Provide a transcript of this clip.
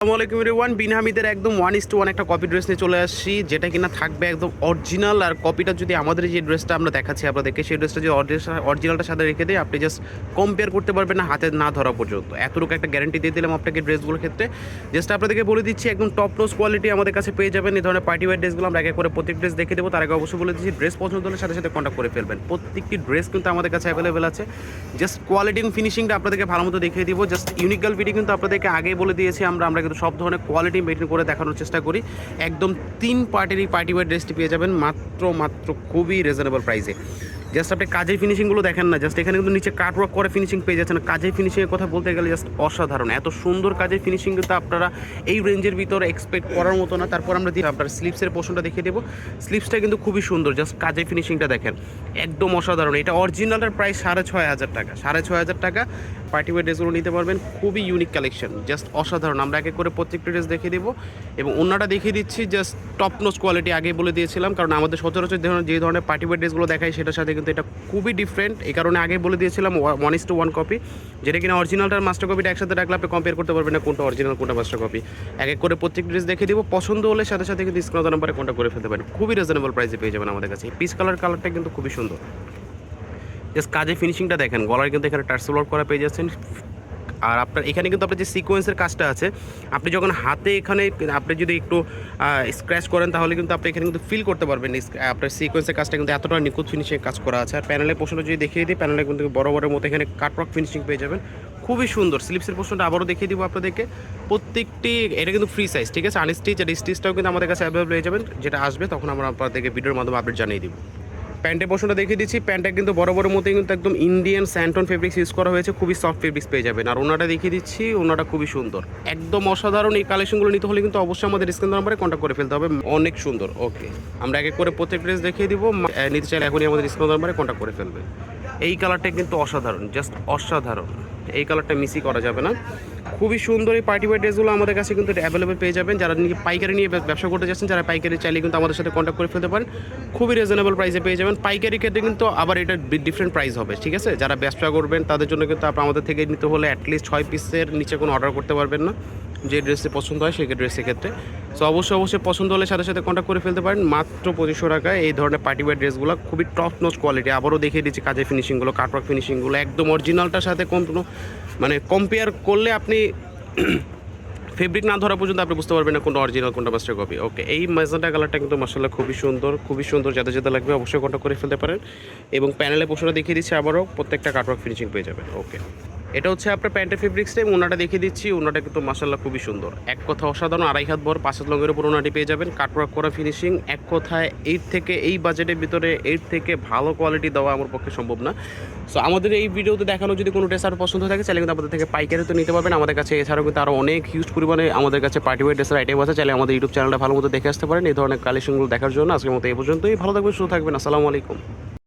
আসসালামু আলাইকুম বিন হামিদের একদম ওয়ান ইস টু ওয়ান একটা কপি ড্রেস নিয়ে চলে আসছি, যেটা কিনা থাকবে একদম অরিজিনাল আর কপিটা যদি আমাদের যে ড্রেসটা আমরা দেখাচ্ছি আপনাদেরকে, সেই ড্রেসটা যদি অরিজিনালটার সাথে রেখে দিই, আপনি জাস্ট কম্পেয়ার করতে পারবেন না হাতে না ধরা পর্যন্ত। এতটুকু একটা গ্যারান্টি দিয়ে দিলাম আপনাকে ড্রেসগুলোর ক্ষেত্রে। জাস্ট আপনাদেরকে বলে দিচ্ছি, একদম টপ নোস কোয়ালিটি আমাদের কাছে পেয়ে যাবেন। এই ধরনের পার্টি ওয়ার ড্রেসগুলো আমরা এক করে প্রত্যেক ড্রেস দেখে দেবো। তার আগে অবশ্যই বলে দিচ্ছি ড্রেস পছন্দ হলে সাথে সাথে কন্ট্যাক্ট করে ফেলবেন। প্রত্যেকটি ড্রেস কিন্তু আমাদের কাছে অ্যাভেলেবেল আছে। জাস্ট কোয়ালিটি এবং ফিনিশিংটা আপনাদেরকে ভালো মতো দেখিয়ে দিব। জাস্ট ইউনিক গালপিটি কিন্তু আপনাদেরকে আগেই বলে দিয়েছি আমরা আমরা কিন্তু সব ধরনের কোয়ালিটি মেনটেন করে দেখানোর চেষ্টা করি। একদম তিন পার্টেরই পার্টি ওয়ার ড্রেসটি পেয়ে যাবেন মাত্র মাত্র খুবই রিজনেবল প্রাইসে জাস্ট আপনি কাজের ফিনিশিংগুলো দেখেন না জাস্ট এখানে কিন্তু নিচে কাট ওয়ার্ক করে ফিনিশিং পেয়ে যাচ্ছেন। কাজের ফিনিশিংয়ের কথা বলতে গেলে জাস্ট অসাধারণ। এত সুন্দর কাজের ফিনিশিং কিন্তু আপনারা এই রেঞ্জের ভিতরে এক্সপেক্ট করার মতো না। তারপর আমরা দিয়ে আপনার স্লিপসের পোর্শনটা দেখিয়ে দেবো। স্লিপসটা কিন্তু খুবই সুন্দর জাস্ট কাজের ফিনিশিংটা দেখেন। একদম অসাধারণ। এটা অরিজিনালের প্রায় সাড়ে ছয় হাজার টাকা, সাড়ে ছয় হাজার টাকা। পার্টি ওয়ার ড্রেসগুলো নিতে পারবেন। খুবই ইউনিক কালেকশন জাস্ট অসাধারণ। আমরা এক করে প্রত্যেকটা ড্রেস দেখিয়ে দেবো। এবং অন্যটা দেখিয়ে দিচ্ছি জাস্ট টপ নোজ কোয়ালিটি আগে বলে দিয়েছিলাম। কারণ আমাদের সচরাচর যে ধরনের পার্টি ওয়ার ড্রেসগুলো দেখায় সেটার সাথে কিন্তু এটা খুবই ডিফারেন্ট এই কারণে আগে বলে দিয়েছিলাম one is to one copy যেটা কিনা অরিজিনালটার মাস্টার কপিটা একসাথে রাখলে আপনি কম্পেয়ার করতে পারবেন না কোনটা অরিজিনাল কোনটা মাস্টার কপি এক এক করে প্রত্যেক ড্রেস দেখে দিব। পছন্দ হলে সাথে সাথে কিন্তু স্ক্রিন নাম্বারে কোনটা করে ফেলতে পারেন। খুবই রিজনেবল প্রাইসে পেয়ে যাবেন আমাদের কাছে। পিস কালার কালারটা কিন্তু খুবই সুন্দর। জাস্ট কাজে ফিনিশিংটা দেখেন। গলার কিন্তু এখানে টার্সেল ওয়ার্ক করা পেয়ে যাচ্ছেন। আর আপনার এখানে কিন্তু আপনার যে সিকোয়েন্সের কাজটা আছে, আপনি যখন হাতে এখানে আপনি যদি একটু স্ক্র্যাচ করেন তাহলে কিন্তু আপনি এখানে কিন্তু ফিল করতে পারবেন আপনার সিকোয়েন্সের কাজটা কিন্তু এতটা নিখুঁত ফিনিশিং কাজ করা আছে। আর প্যানেলের পোষণটা যদি দেখিয়ে দিই প্যানেলে কিন্তু বড় বড় মতো এখানে কাটওয়ার্ক ফিনিশিং পেয়ে যাবেন। খুবই সুন্দর। স্লিপসের পোর্শনটা আবারও দেখিয়ে দিব আপনাদেরকে। প্রত্যেকটি, এটা কিন্তু ফ্রি সাইজ ঠিক আছে? আনস্টিচ আর স্টিচটাও কিন্তু আমাদের কাছে অ্যাভেলেবল হয়ে যাবেন। যেটা আসবে তখন আমরা আপনাদেরকে ভিডিওর মাধ্যমে আপডেট জানিয়ে দিব। প্যান্টের পোর্শনটা দেখিয়ে দিচ্ছি। প্যান্টটা কিন্তু বড় বড় মতো কিন্তু একদম ইন্ডিয়ান স্যান্টন ফেব্রিক্স ইউজ করা হয়েছে। খুবই সফট ফেব্রিক্স পেয়ে যাবেন। আর ওনাটা দেখিয়ে দিচ্ছি, ওনাটা খুবই সুন্দর। একদম অসাধারণ এই কালেকশনগুলো নিতে হলে কিন্তু অবশ্যই আমাদের স্ক্রিন নাম্বারে কন্ট্যাক্ট করে ফেলতে হবে। অনেক সুন্দর। ওকে আমরা এক এক করে প্রত্যেক ড্রেস দেখিয়ে দিব। নিতে চাইলে এখনই আমাদের স্ক্রিন নাম্বারে কন্ট্যাক্ট করে ফেলবে। এই কালারটা কিন্তু অসাধারণ জাস্ট অসাধারণ। এই কালারটা মিসই করা যাবে না। খুবই সুন্দর এই পার্টি ওয়ার ড্রেসগুলো আমাদের কাছে কিন্তু অ্যাভেলেবেল পেয়ে যাবেন। যারা নিয়ে পাইকারি নিয়ে ব্যবসা করতে যাচ্ছেন, যারা পাইকারি চাইলে কিন্তু আমাদের সাথে কন্ট্যাক্ট করে ফেলতে পারেন। খুবই রিজনেবল প্রাইসে পেয়ে যাবেন। পাইকারি ক্ষেত্রে কিন্তু আবার এটা ডিফারেন্ট প্রাইস হবে, ঠিক আছে? যারা ব্যবসা করবেন, তাদের জন্য কিন্তু আপনার আমাদের থেকে নিতে হলে অ্যাটলিস্ট ছয় পিসের নিচে কোনো অর্ডার করতে পারবেন না। যে ড্রেসে পছন্দ হয় সেই ড্রেসের ক্ষেত্রে। সো অবশ্যই অবশ্যই পছন্দ হলে সাথে সাথে কন্ট্যাক্ট করে ফেলতে পারেন। মাত্র পঁচিশশো টাকায় এই ধরনের পার্টি ওয়ার ড্রেসগুলো খুবই টপ নোচ কোয়ালিটি আবারও দেখিয়ে দিচ্ছি কাজের ফিনিশিংগুলো কাটওয়ার্ক ফিনিশিংগুলো একদম অরিজিনালটার সাথে কোনো মানে কম্পেয়ার করলে আপনি ফেব্রিক না ধরা পর্যন্ত আপনি বুঝতে পারবেন না কোনটা অরিজিনাল কোনটা মাস্টার কপি ওকে এই ম্যাজেন্টা কালারটা কিন্তু মাসাল্লাহ খুবই সুন্দর খুবই সুন্দর যাতে যাতে লাগবে অবশ্যই কন্ট্যাক্ট করে ফেলতে পারেন। এবং প্যানেলে পোশাকটা দেখিয়ে দিচ্ছি আবারও প্রত্যেকটা কাটওয়ার্ক ফিনিশিং পেয়ে যাবেন। ওকে এটা হচ্ছে আপনার প্যান্টের ফেব্রিক্সটাই ওনাটা দেখিয়ে দিচ্ছি। ওনাটা কিন্তু মাসাল্লাহ খুবই সুন্দর। এক কথা অসাধারণ, আড়াই হাত বড়, পাঁচ হাত লঙ্গের উপর ওনাটি পেয়ে যাবেন। কাটওয়ার্ক করা ফিনিশিং এক কথায় এইট থেকে, এই বাজেটের ভিতরে এইট থেকে ভালো কোয়ালিটি দেওয়া আমার পক্ষে সম্ভব না। সো আমাদের এই ভিডিওতে দেখানো যদি কোনো ড্রেস আর পছন্দ থাকে, চাইলে কিন্তু আমাদের থেকে পাইকারি তো নিতে পারবেন। আমাদের কাছে এছাড়াও কিন্তু আরও অনেক হিউজ পরিমাণে আমাদের কাছে পার্টি ওয়ার ড্রেসের আইটেম আছে। চাইলে আমাদের ইউটিউব চ্যানেলটা ভালো মতো দেখে আসতে পারেন। এই ধরনের কালেকশনগুলো দেখার জন্য আজকের মতো এই পর্যন্তই। ভালো থাকবেন, সুস্থ থাকবেন। আসসালামু আলাইকুম।